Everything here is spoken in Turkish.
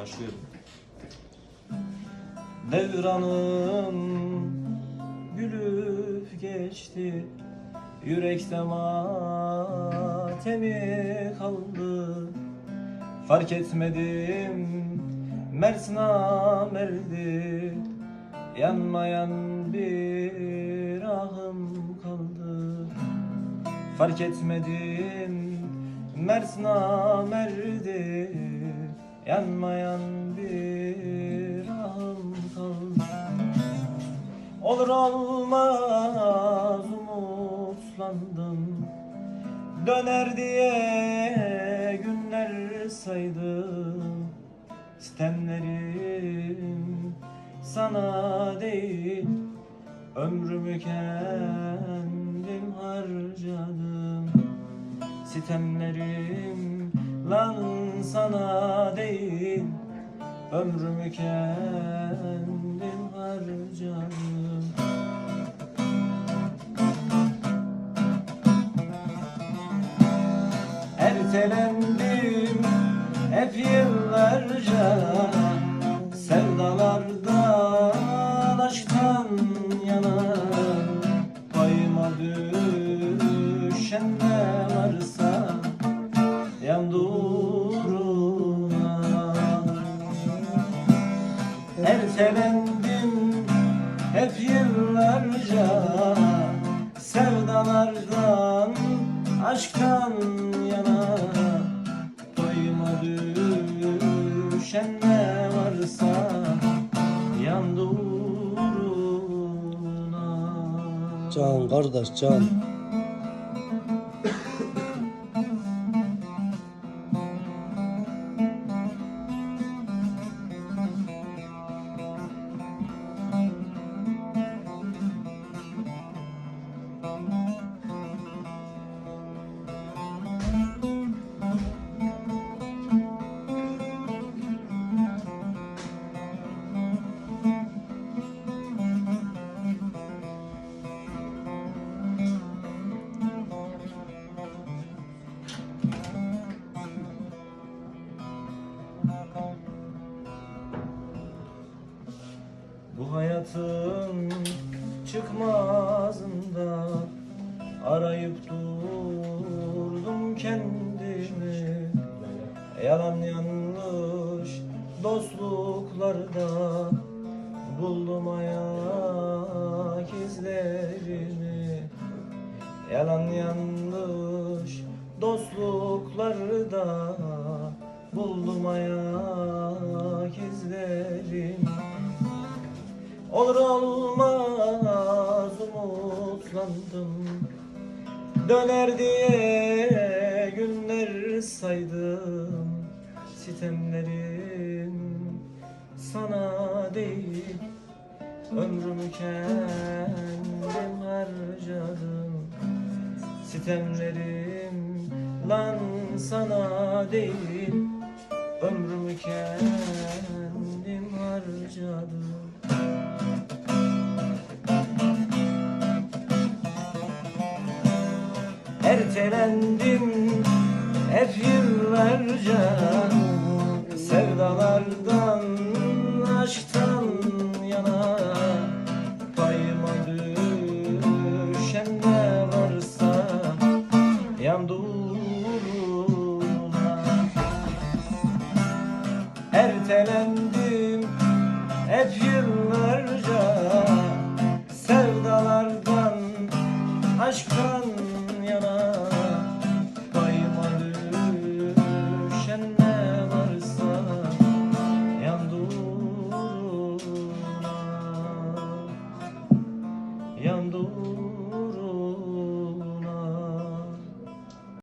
Başlıyorum. Devranım gülüp geçti Yürekte matemi kaldı. Fark etmedim Mert namerdi Yanmayan bir ahım kaldı. Fark etmedim Mert namerdi Yanmayan bir ahım kaldı Olur olmaz umutlandım. Döner diye günler saydım. Sistemlerim sana değil Ömrümü kendim harcadım. Sitemlerim lan sana değil Ömrümü kendim harcadım Ertelendim hep yıllarca Ertelendim hep yıllarca Sevdalardan, aşktan yana Payıma düşen ne varsa Yandı uğruna Can kardeş can. Bu hayatın çıkmazında arayıp durdum kendimi. Yalan yanlış dostluklarda buldum ayak izlerimi. Yalan yanlış dostluklarda buldum ayak izlerimi Olur olmaz umutlandım. Döner diye günler saydım. Sitemlerim sana değil Ömrümü kendim harcadım. Sitemlerim lan sana değil Ertelendim. Hep yıllarca Sevdalardan, aşktan yana Payıma düşen ne varsa Yandı Ertelendim. Hep yıllarca Sevdalardan, aşktan yana